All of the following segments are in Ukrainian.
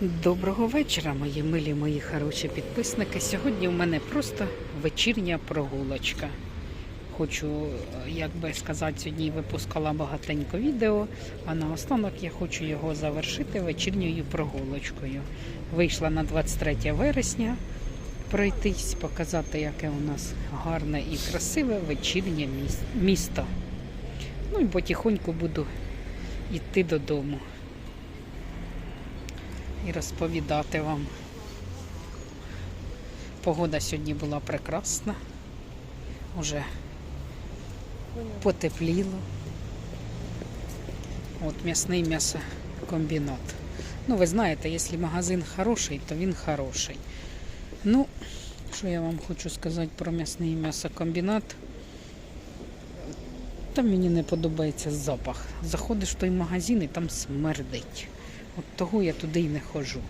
Доброго вечора, мої милі, мої хороші підписники. Сьогодні у мене просто вечірня прогулочка. Хочу, як би сказати, сьогодні випускала багатенько відео, а наостанок я хочу його завершити вечірньою прогулочкою. Вийшла на 23 вересня пройтись, показати, яке у нас гарне і красиве вечірнє місто. Ну і потихоньку буду йти додому і розповідати вам. Погода сьогодні була прекрасна, уже потепліло. От м'ясний м'ясокомбінат. Ну, ви знаєте, якщо магазин хороший, то він хороший. Ну, що я вам хочу сказати про м'ясний м'ясокомбінат. Там мені не подобається запах. Заходиш в той магазин і там смердить. От того я туди й не ходжу.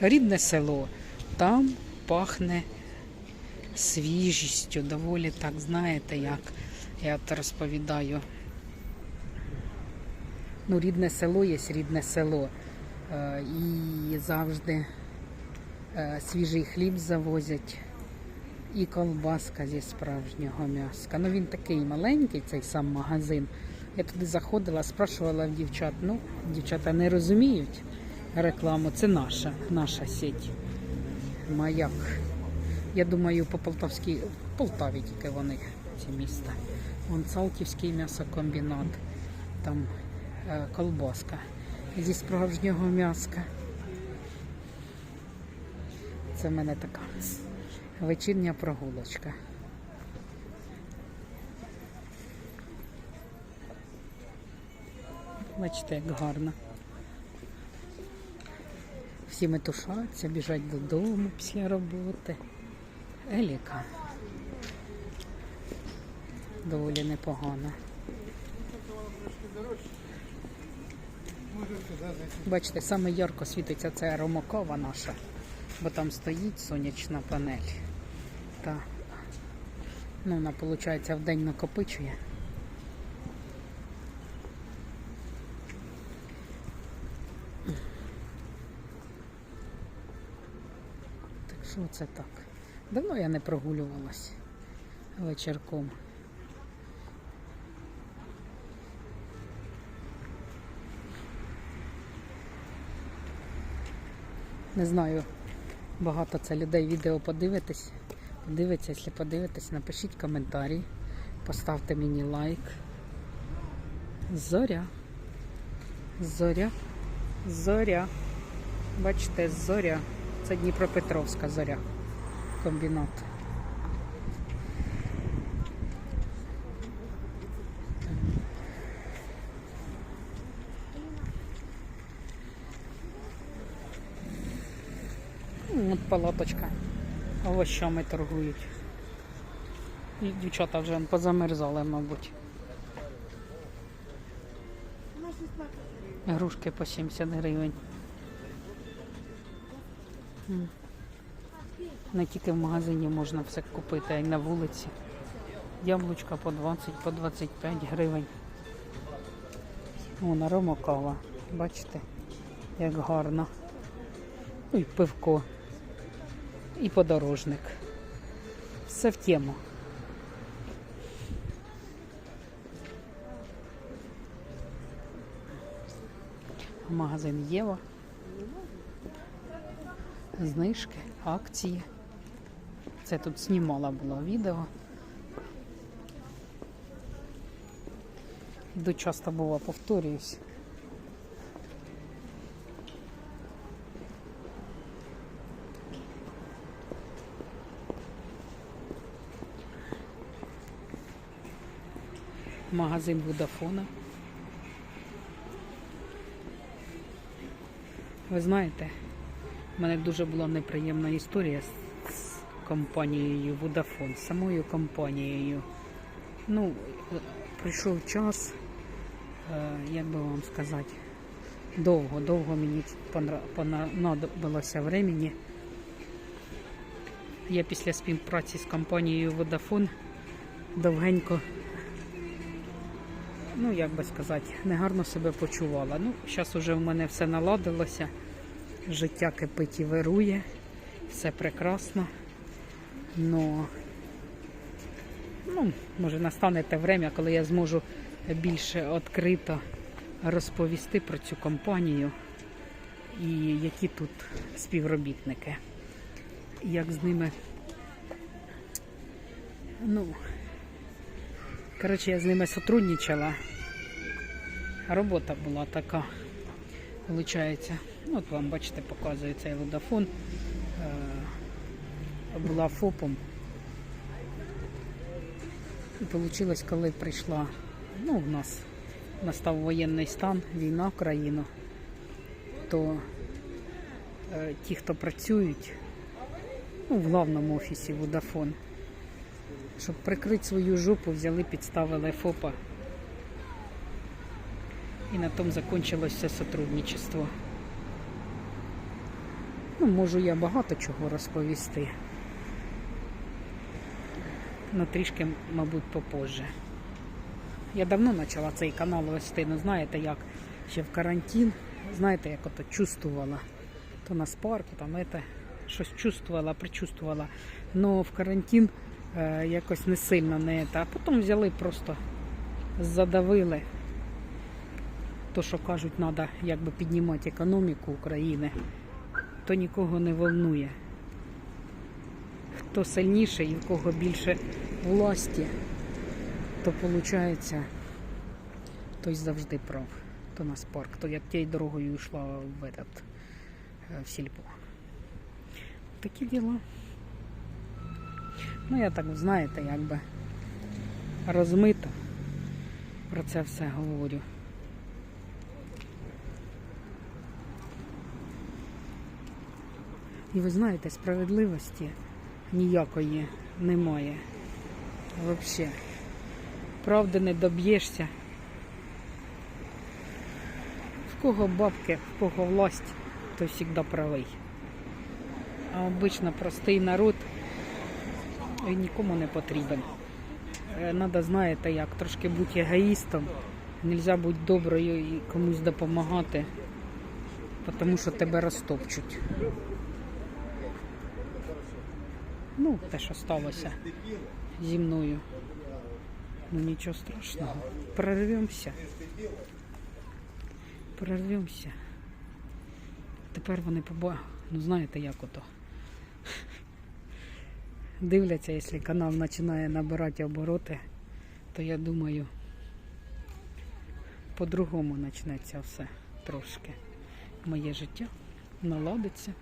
Рідне село, там пахне свіжістю, доволі так, знаєте, як я от розповідаю. Ну, рідне село є рідне село. Е, І завжди е, свіжий хліб завозять. І колбаска зі справжнього м'яска. Ну він такий маленький, цей сам магазин. Я туди заходила, спрашувала в дівчат. Ну, дівчата не розуміють рекламу. Це наша, наша сеть. Маяк. Я думаю, по Полтавській, в Полтаві тільки вони, ці міста. Вон Салтівський м'ясокомбінат, там е, колбаска зі справжнього м'яска. Це в мене така вечірня прогулочка. Бачите, як гарно. Всі метушаться, біжать додому після роботи. Еліка. Доволі непогано. Бачите, саме ярко світиться це аромакова наша, бо там стоїть сонячна панель. Та, ну, вона, виходить, в день накопичує. Так що це так? Давно я не прогулювалась вечірком. Не знаю, багато це людей відео подивитись. Подивиться, якщо подивитесь, напишіть коментарі, поставте мені лайк. Зоря. Зоря. Зоря. Бачите, зоря. Це Дніпропетровська зоря. Комбінат. От палаточка. Овощами торгують. І дівчата вже позамерзали, мабуть. Грушки по 70 гривень. Не тільки в магазині можна все купити, а й на вулиці. Яблучка по 20, по 25 гривень. О, на рома кава. Бачите, як гарно. Ну і пивко. І подорожник. Все в тему. Магазин Єва. Знижки, акції. Це тут знімала було відео. Йду часто бува повторююсь. Магазин Водафона. Ви знаєте, в мене дуже була неприємна історія з, компанією Vodafone, з самою компанією. Ну, прийшов час, е, як би вам сказати, довго, довго мені понадобилося времени. Я після співпраці з компанією Vodafone довгенько ну як би сказати, негарно себе почувала. Ну, зараз уже в мене все наладилося, життя кипить і вирує, все прекрасно. Но, ну, може настане те время, коли я зможу більше відкрито розповісти про цю компанію і які тут співробітники. Як з ними. Ну, коротше, я з ними сотрудничала. Робота була така. Виходить, ну, от вам бачите, показує цей водофон. Е, була ФОПом. І вийшло, коли прийшла, ну, в нас настав воєнний стан, війна в країну, то е, ті, хто працюють, ну, в главному офісі Водафон, щоб прикрити свою жопу, взяли, підставили ФОПа. І на тому закінчилось все сотрудничество. Ну, можу я багато чого розповісти. Ну, трішки, мабуть, попозже. Я давно почала цей канал вести, ну знаєте, як ще в карантин, знаєте, як ото чувствувала. То на спарку, там это, щось чувствувала, причувствувала. Но в карантин е, якось не сильно не це. А потім взяли просто задавили. То, що кажуть, треба якби піднімати економіку України, то нікого не волнує. Хто сильніший і в кого більше власті, то виходить, той завжди прав. То на парк, то я тією дорогою йшла в, этот, е, в сільпо. Такі діла. Ну, я так, знаєте, якби розмито про це все говорю. І ви знаєте, справедливості ніякої немає. Взагалі. Правди не доб'єшся. В кого бабки, в кого власть, той завжди правий. А обично простий народ він нікому не потрібен. Треба, знаєте, як трошки бути егоїстом. Нельзя бути доброю і комусь допомагати, тому що тебе розтопчуть. Ну, те, що сталося зі мною. Ну нічого страшного. Прорвемося. Прорвемося. Тепер вони поба... Ну знаєте, як ото. Дивляться, якщо канал починає набирати обороти, то я думаю, по-другому почнеться все трошки. Моє життя наладиться.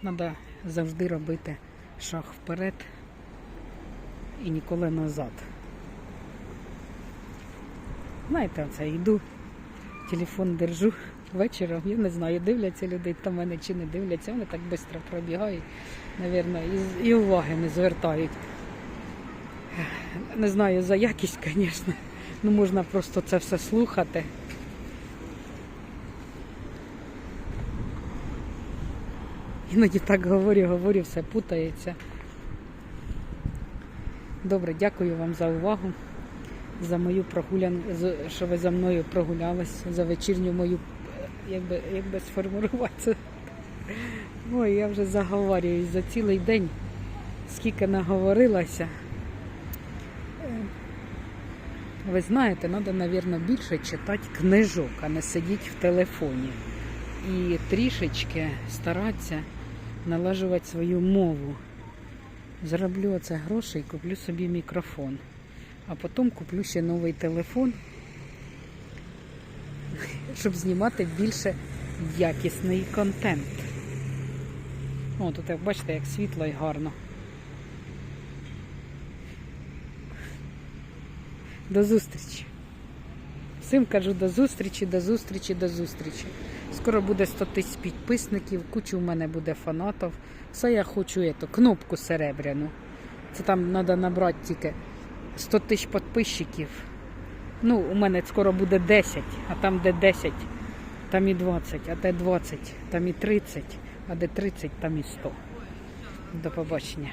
Треба завжди робити шаг вперед і ніколи назад. Знаєте, оце йду, телефон держу вечором, я не знаю, дивляться люди там мене чи не дивляться, вони так швидко пробігають, навірно, і, і уваги не звертають. Не знаю за якість, звісно. Ну можна просто це все слухати. Іноді так говорю, говорю, все путається. Добре, дякую вам за увагу, за мою прогулян, що ви за мною прогулялись, за вечірню мою, як би, як би сформулювати це. Ой, я вже заговорююсь за цілий день, скільки наговорилася. Е, Ви знаєте, треба, мабуть, більше читати книжок, а не сидіти в телефоні. І трішечки старатися налажувати свою мову. Зароблю оце гроші і куплю собі мікрофон. А потім куплю ще новий телефон, щоб знімати більше якісний контент. О, тут як бачите, як світло і гарно. До зустрічі. Всім кажу до зустрічі, до зустрічі, до зустрічі. Скоро буде 100 тисяч підписників, кучу в мене буде фанатів. Все я хочу ету, кнопку серебряну. Це там треба набрати тільки 100 тисяч підписчиків. Ну, у мене скоро буде 10, а там де 10, там і 20, а де 20, там і 30, а де 30, там і 100. До побачення.